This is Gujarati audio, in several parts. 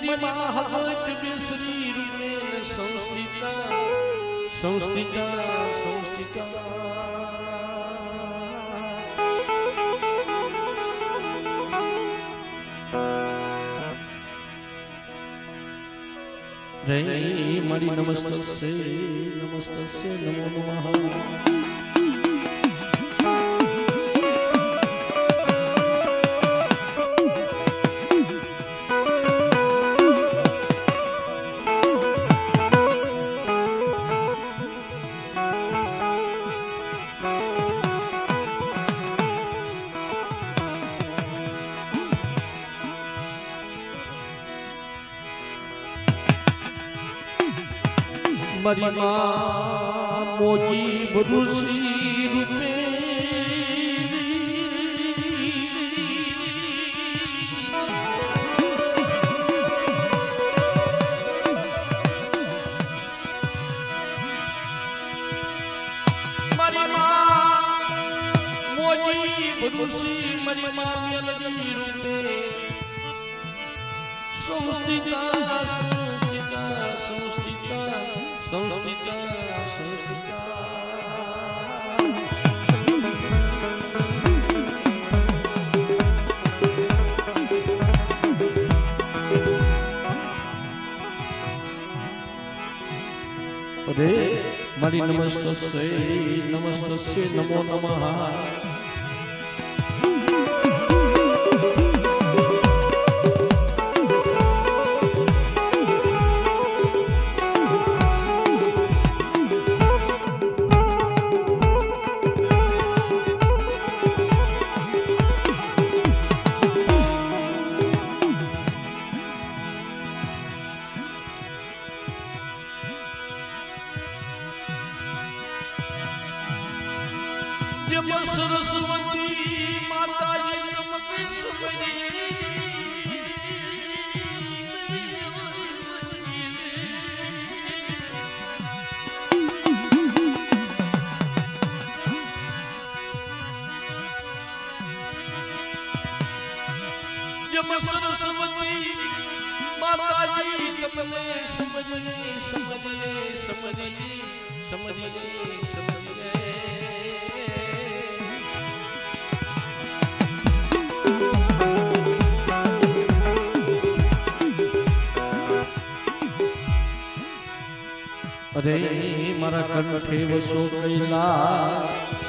મારી મા હગત બેસરી સંસ્થિતા સંસ્થિતા સંસ્થિતા. રે મારી નમસ્તે નમસ્તે નમો નમઃ. મારી માં મોજી ભરૂસી રૂપે ભરૂસી મારી માં મેલડી રૂપે. સંસ્થિતા સંસ્થિતા સંસ્થિતા સંસ્થિતા સંસ્થિતા અરે મારી નમસ્તે નમસ્તે નમો નમઃ. અરે મારા કંઠે વસો કૈલા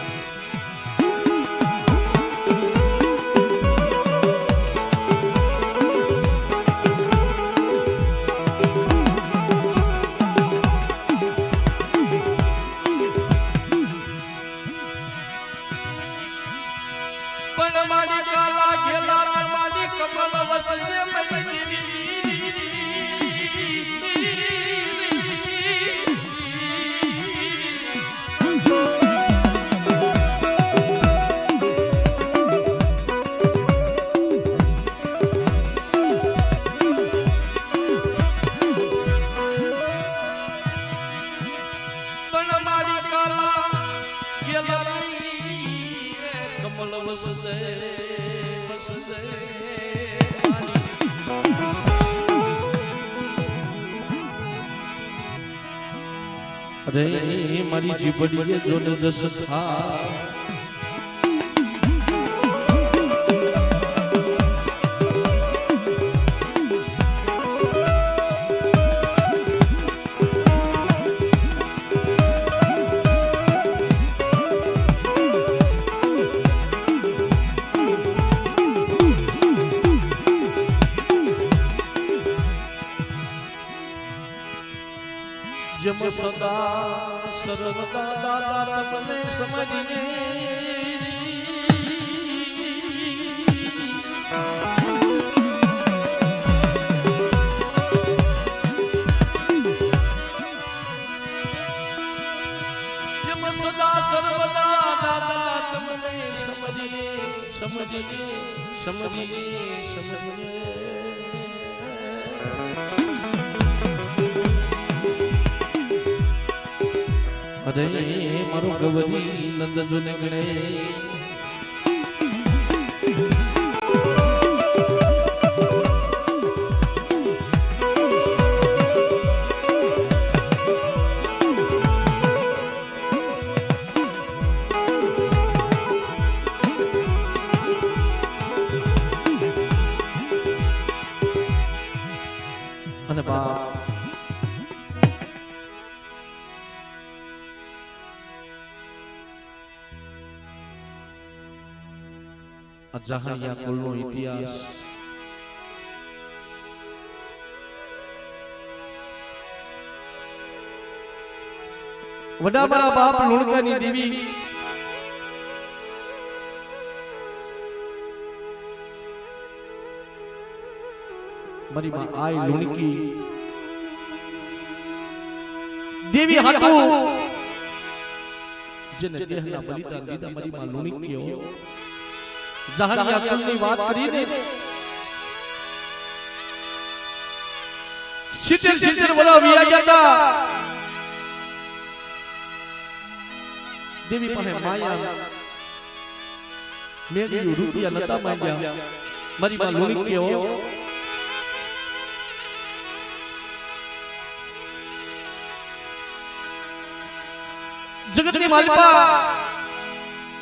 અરે મારી જીબડીએ જોને જસ થા સમજીને સમજીને સમજીને અરે મારું ગવરી નંદ જોને ગણે અને બાપ જહાનિયા કુલનો ઇતિહાસ વડા મારા બાપ લુણકાની દેવી મારી માં આઈ લુણકી દેવી હાટુ જેને દેહના બલિદાન દીધા મારી માં લુણકીઓ જહાનિયા કુલની વાત કરીને સિત્તેર સિત્તેર વર્ષ વિયા ગયા હતા દેવી પાસે માયા મેળવ્યું રૂપિયા નતા માંગ્યા મારી માં લુણકીઓ જગતની માલિકા.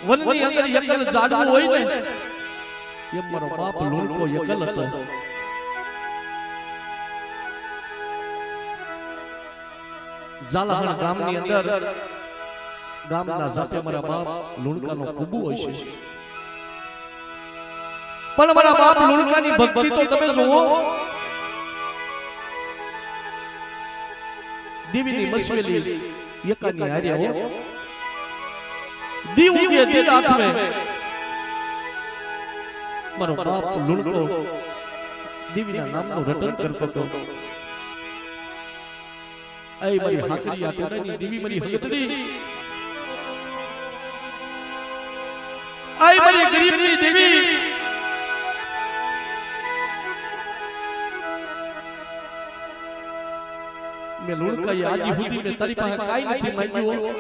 વનની અંદર એકલ જાડવું હોય ને એમ મારો બાપ લુણકો એકલ હતો. જાલાહણ ગામની અંદર ગામના સાથે મારા બાપ લુણકાનો કુબુ હશે પણ મારા બાપ લુણકાની ભક્તિ તો તમે જુઓ. દેવીની મસવેલી એકાની હારે હો દી ઉગે દી આથમે મારો બાપ લુણકો દેવીના નામનું રટન કરતો હતો. આઈ મારી હાકરી આ ટોડાની દેવી મારી હગતડી આઈ મારી ગરીબની દેવી. મેં લુણકાઈ આજી સુધી મેં તારી પાસે કાઈ નથી માંગ્યું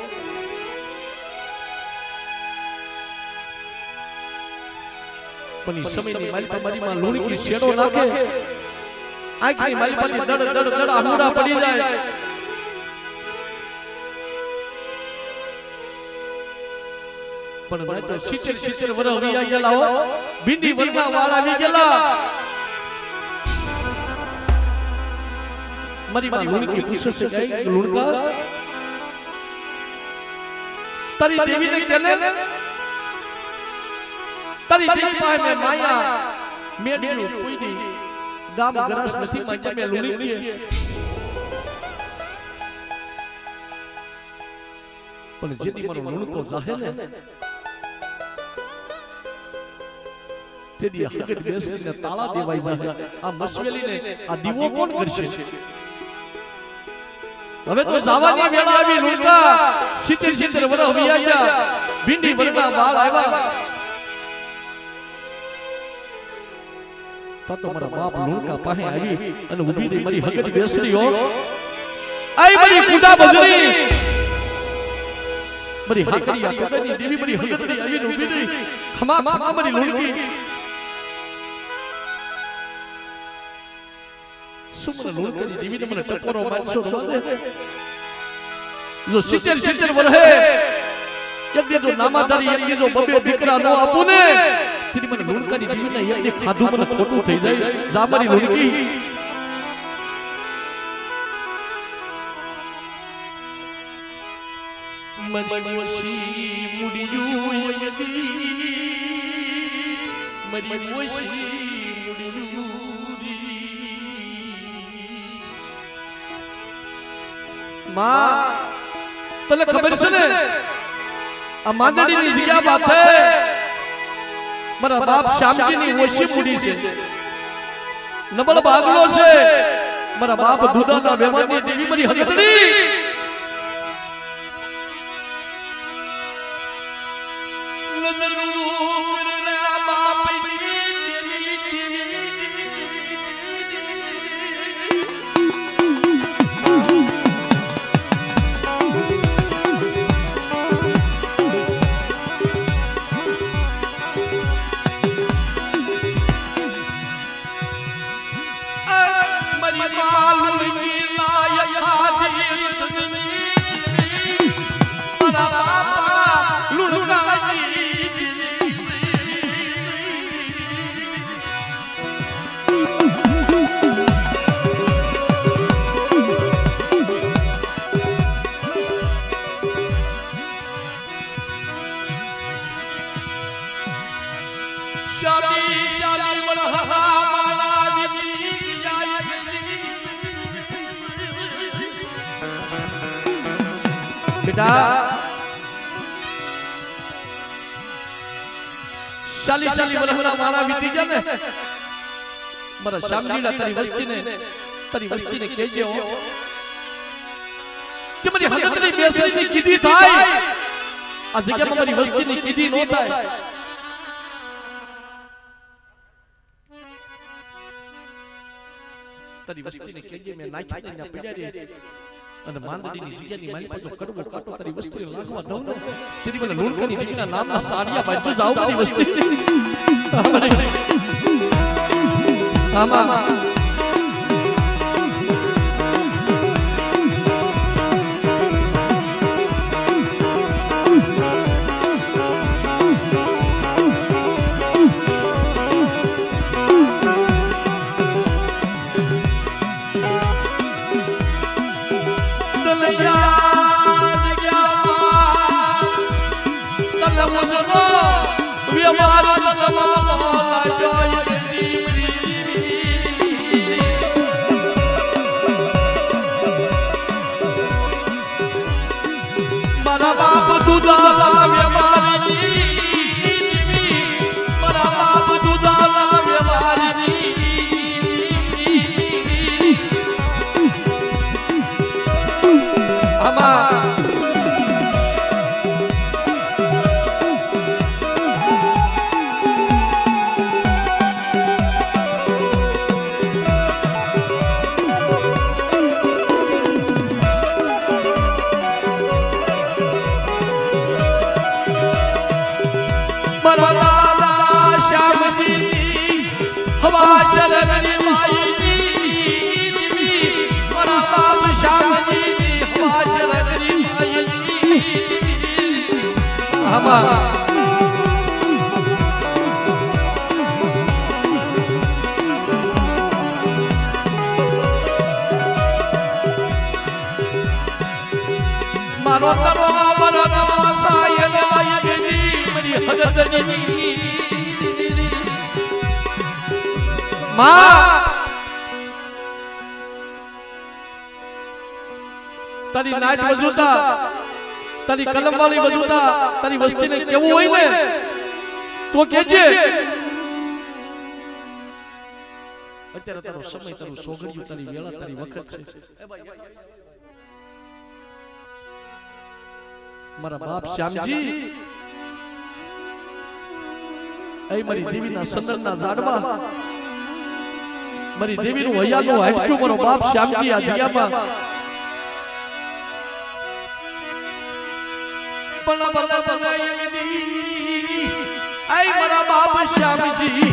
પણ ઈ સમયની મારી પાસે મારી માં લુણકી શેડો નાખે. આંખની મારી પાસે દડ દડ દડ આહુડા પડી જાય. પણ મેં તો સિત્તેર સિત્તેર વર્ષ વિયા ગયેલા હો. ભીંડી વરના વાળ આવી ગયેલા. મારી માં લુણકી પૂછે છે કે લુણકા? તારી દેવીને કેને? તારી દેવી પાસે મે માયા મેળવ્યું કોઈ દી ગામ ગરાસ નથી માંગ્યા મેં લુણકી પણ જેથી મારો લુણકો જાહે ને તેથી હકત બેસીને તાળા દેવાઈ જાય આ મસવેલીને આ દીવો કોણ કરશે? હવે તો જાવાની વેળા આવી લુણકા. સિત્તેર સિત્તેર વર્ષ વીયા ગયા ભીંડી વરના વાળ આવ્યા. તો તો મારા બાપ લુણકા પાસે આવી અને ઊભી રહી મારી હગત બેસરી હો. આઈ મારી કુડા બજરી. મારી હાકરી આ કુડાની દેવી મારી હગત રહી આવી ઊભી રહી. ખમા ખમા મારી લુણકી. સુમન લુણકરી દેવીને મને ટપોરો મારશો? તો જો સિત્તેર સિત્તેર વરહે. દી જો નામાધારી દી જો બબે દીકરા નો આપું ને તેની મને લુણકાની દેવીને એક દી ખાધું મને ખોટું થઈ જાય. જામારી લુણકી મનમોશી મુડિયું યદી મનમોશી મુડિયું માં તને ખબર છે ને? આ માંદડીની જગ્યા બાપે મારા બાપ શ્યામજીની ઓછી મૂડી છે. નબળ ભાગલો છે. મારા બાપ દુદાના વેમાની દેવી મારી હગતડી બેટા શાલી શાલી વરહના માળા વીતી ગયા ને મારા શામજીલા તારી વસ્તીને તારી વસ્તીને કહેજે હો કે મારી હગતની બેસરીની કીધી થાય આ જગ્યામાં મારી વસ્તીની કીધી નો થાય તારી વસ્તીને કેજે મે નાખી દે ને પડ્યા રે. અને માંદડીની જગ્યાની મારી પાસે કડવો કાટો તારી વસ્તીને લાગવા દઉં ને. તેરી મને લુણકાની દીકરીના નામના સાડિયા બાજુ જાવ તારી વસ્તી. આમાં મારા હગતની માં! તારી નાચ વજુતા તારી કલમ વાળી વજુતા તારી વસ્તીને કેવું હોય ને? તો કેજે. અત્યારે તારો સમય તારું સોગડિયું તારી વેળા તારી વખત છે. મારા બાપ શ્યામજી. એ મારી દેવીના સંદનના ઝાડમાં. મારી દેવીનું હૈયાનું હાડક્યું મારો બાપ શ્યામજી આ જગ્યામાં પણ બલ યગની આય મારા બાપ શ્યામજી.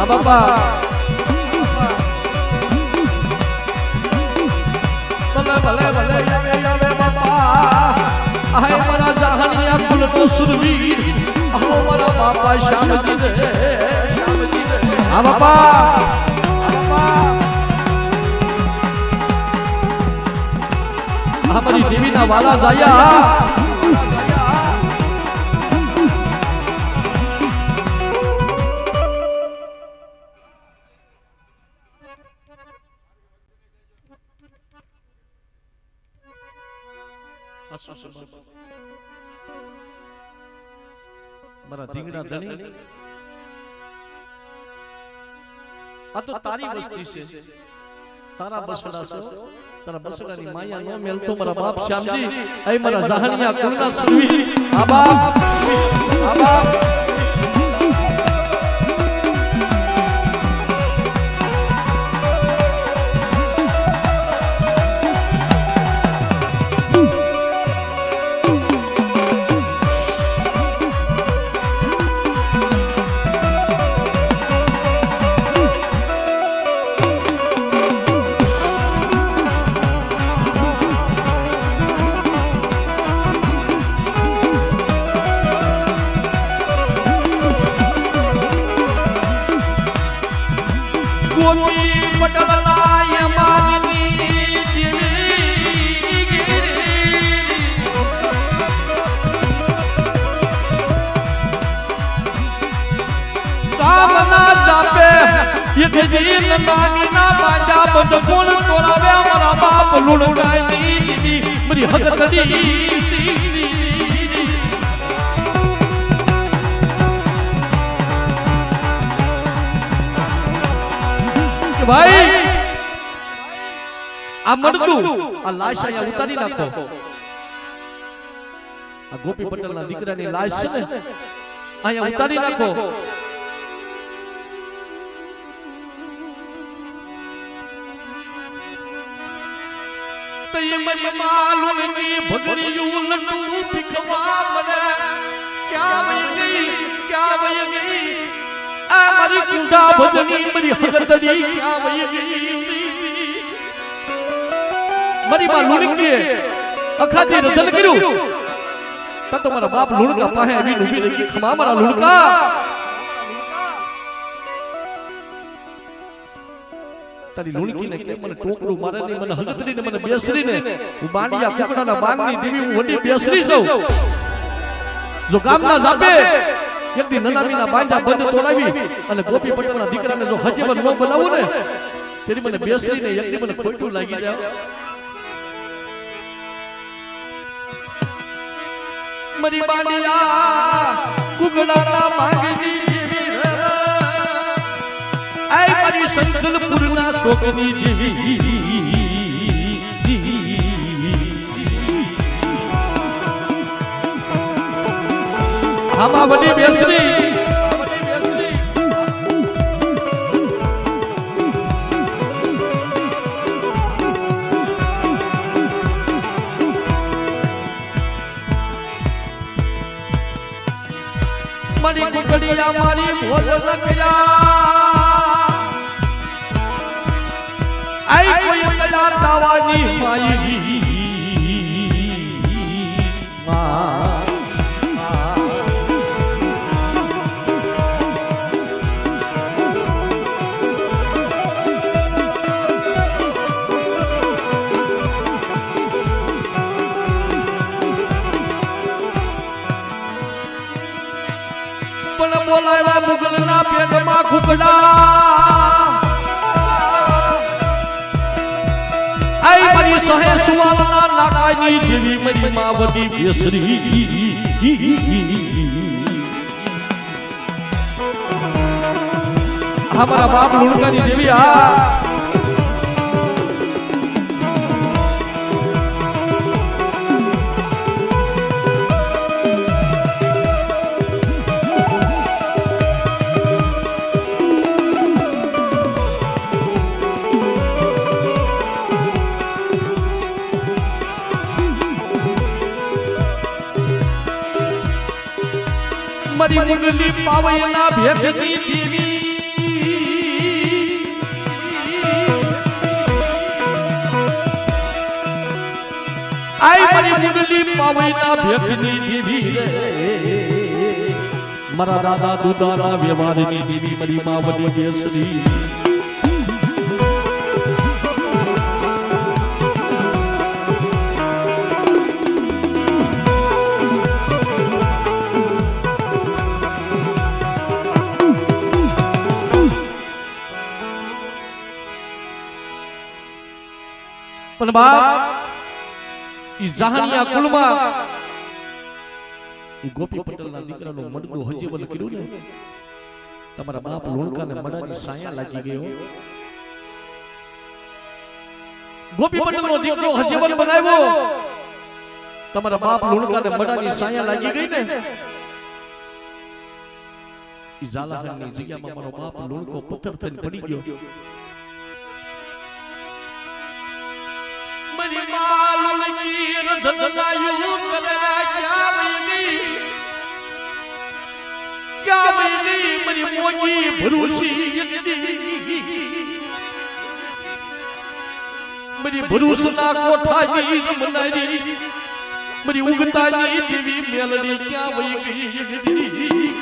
આ બાપા. ભલે ભલે ભલે આવે આવે બાપા આય મારા જાહણિયા તો સુરવીર. બાપા શ્યામજી રે હા બાપા. આ બાપા. દેવીના વાલા જાયા. આ તો તારી વસ્તી છે. તારા બસડા છે. તારા બસડાની માયા નો મેલતો મારા બાપ શ્યામજી. એ મારા જહાનિયા કુલના સુવી આ બાપ આ બાપ. યજજી નંદાની ના બાજા બંધ કોણ તોરાવ્યા મારા બાપ લુણગાયની મરી હગતડી કે ભાઈ આ મરદું આ લાશ અહીંયા ઉતારી નાખો. આ ગોપી પટેલના દીકરાની લાશ છે ને અહીંયા ઉતારી નાખો. તઈ મરી માલુની ભગડિયું લટુ ભીખવા મને ક્યાં વઈ ગઈ ક્યાં વઈ ગઈ આ મારી કુંડા ભજની મારી હગતડી ક્યાં વઈ ગઈ મારી માં લુણકીએ અખાથી રધન કર્યું તો તમારા બાપ લુણકા પાસે આવી ઊભી રહી ખમા મારા લુણકા? તારી લુણકીને કે મને ટોકરું મારે નહીં મને હગતરીને મને બેસરીને. હું બાંડિયા કુકડાના બાંગની દેવી હું વડી બેસરી છું. જો ગામના જાપે એકદી નનામીના બાંજા બંધ તોડાવી અને ગોપી પટેલના દીકરાને જો હજીવન ન બનાવું ને તેની મને બેસરીને એકદી મને ખોટું લાગી જાય. મરી બાંડિયા કુકડાના બાંગની આય ના છોકરી જેવી. આમાં વડી બેસરી મારી કુકડિયા મારી ભોજ લગ્યા આઈ કોઈ કયા તાવાની માઈ મા પણ બોલાવ્યા મુગલના પેટમાં કુકડા મારી સહે સુવાલા નાકાની દેવી મારી માવડી બેસરી અમારા બાપ લુણકાની દેવી હા મારી મુરલી પાવયના ભેખની દેવી આઈ મારી મુરલી પાવયના ભેખની દેવી રે મારા દાદા દુદાના વ્યવહારની દેવી મારી માવડી બેસરી. બાપ જહાનિયા કુલમાં ઈ ગોપી પટેલના દીકરાનું મડદું હજીવન કર્યું ને તમારા બાપ લુણકાને મડાની સાયા લાગી ગયો ગોપી પટેલનો દીકરો હજીવન બનાવ્યો તમારા બાપ લુણકાને મડાની સાયા લાગી ગઈ ને ઈ ઝાલાહારની જગ્યામાં મારો બાપ લોણકો પથ્થર થઈને પડી ગયો મરી માલુની રધનાયું કરે ક્યાંની ક્યાંની મરી મોજી ભરૂસી યગડી મરી ભરૂસના કોઠાજી રમનારી દેવી મેલડી ક્યાં વહી ગઈ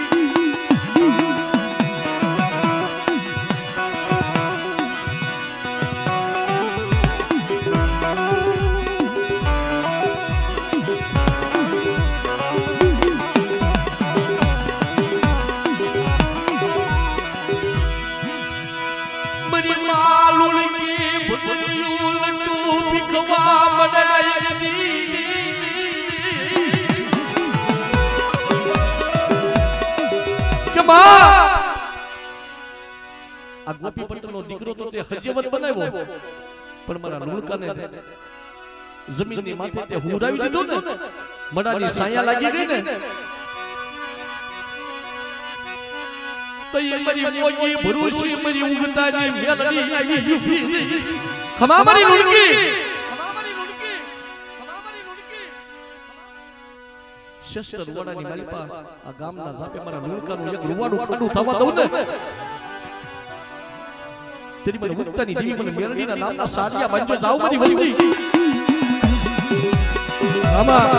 માં આ ગોપી પટેલનો દીકરો તો તે હજીવત બનાવ્યો. પણ મારા લુણકાને જમીનની માથે તે હુરાવી દીધો ને. મડાની સાયા લાગી ગઈ ને. તઈ મરી મોજી ભરૂસી મરી ઉગતાની મેલડી આવી. ખમા મરી લુણકી! શસ્ત્ર રૂવાડાની પા આ ગામના ઝાપે મારા લુણકાનું એક રૂવાડું ખાડું થવા દઉં ને. તેરી મને મુક્તાની દેવી મને મેરડીના નામના સાડિયા બાંજો જાવ મારી વસ્તી. આમાં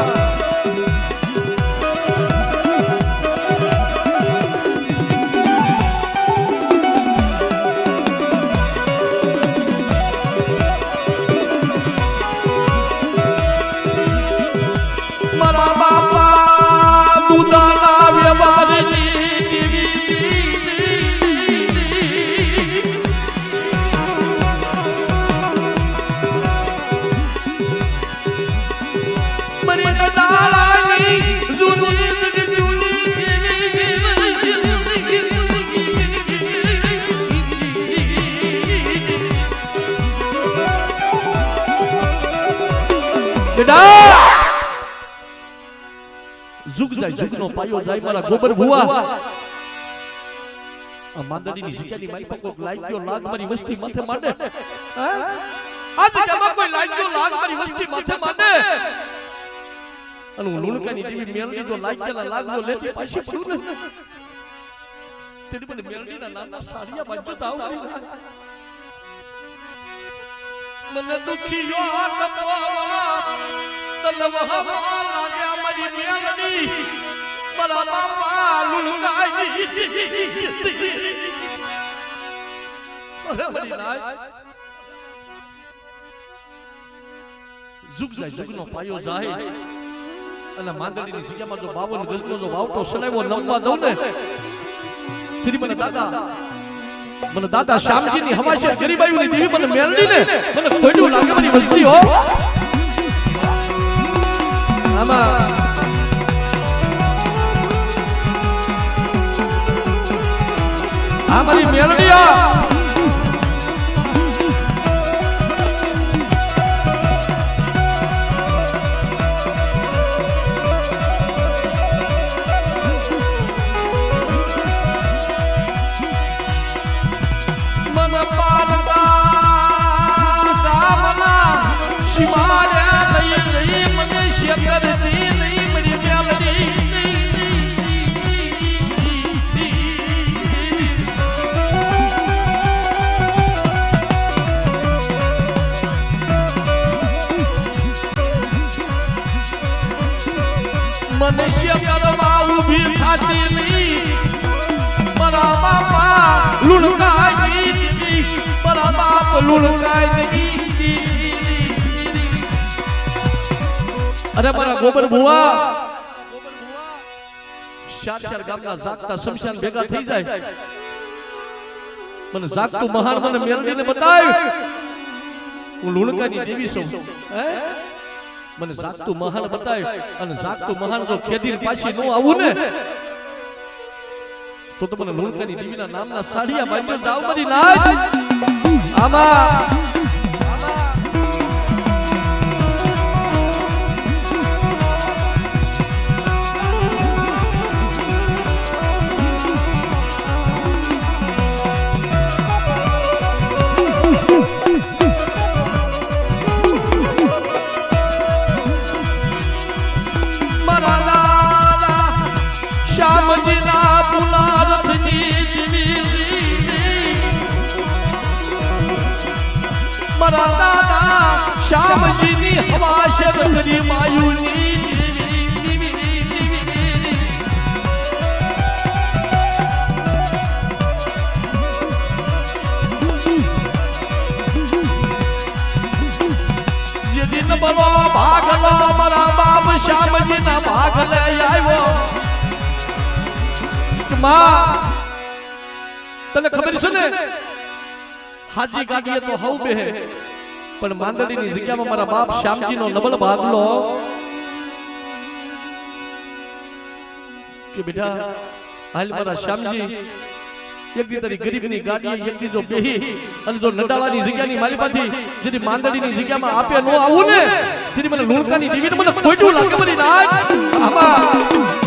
પાયો જાય મારા ગોબર ભુવા. આ માંદડીની જગ્યાની મારી પાસે કોક લાગ્યો લાગ મારી વસ્તી માથે માંડે? આ જગ્યામાં કોઈ લાગ્યો લાગ મારી વસ્તી માથે માંડે. અને હું લુણકાની દેવી મેલડી જો લાગ્યાના લાગનો લેતી પાછી પડું ને તેની મને મેલડીના નાના સારિયા બાજુ તો આવું મને દુખીયો નપવા તલવા લાગ્યા મારી મેલડી. મારા બાપા લુણકાઈ અરે મારી નાય જુગ જાય જુગનો પાયો જાય અને માંદડીની જગ્યામાં જો બાવન ગજનો જો આમાં આ મારી મેલડીયા મન લુણકાઈ દીધી અરે મારા ગોબર ભુવા. ચાર ચાર ગામના જાગતા શમશાન ભેગા થઈ જાય. મને જાગતું મહાન મને મેળવીને બતાવ હું લુણકાની દેવી છું. હે? મને જાગતું મહાન બતાવ અને જાગતું મહાન જો ખેદી પાછી નો આવું ને તો તો મને લુણકાની દેવીના નામના સાડિયા બાંધ્યો જાવ મારી નાશ. આમાં મારા દાદા શ્યામજીની હવા શરદની માયુની. યદી ન બલો ભાગલો, મારા બાપ શ્યામજીના ભાગ લઈ આવ્યો. માં, તને ખબર છે ને? હાજી ગાડીએ તો હવ બેહે. પણ માંદડીની જગ્યામાં મારા બાપ શ્યામજીનો નબળ ભાગલો. કે બેટા હાલ મારા શ્યામજી એક દી તારી ગરીબની ગાડી એક દી જો બેહી. અને જો નડાળાની જગ્યાની મારી પાછી જેથી માંદડીની જગ્યામાં આપે નો આવું ને તેથી મને લુણકાની ટીવી મને ખોટું લાગે બની નાચ આમાં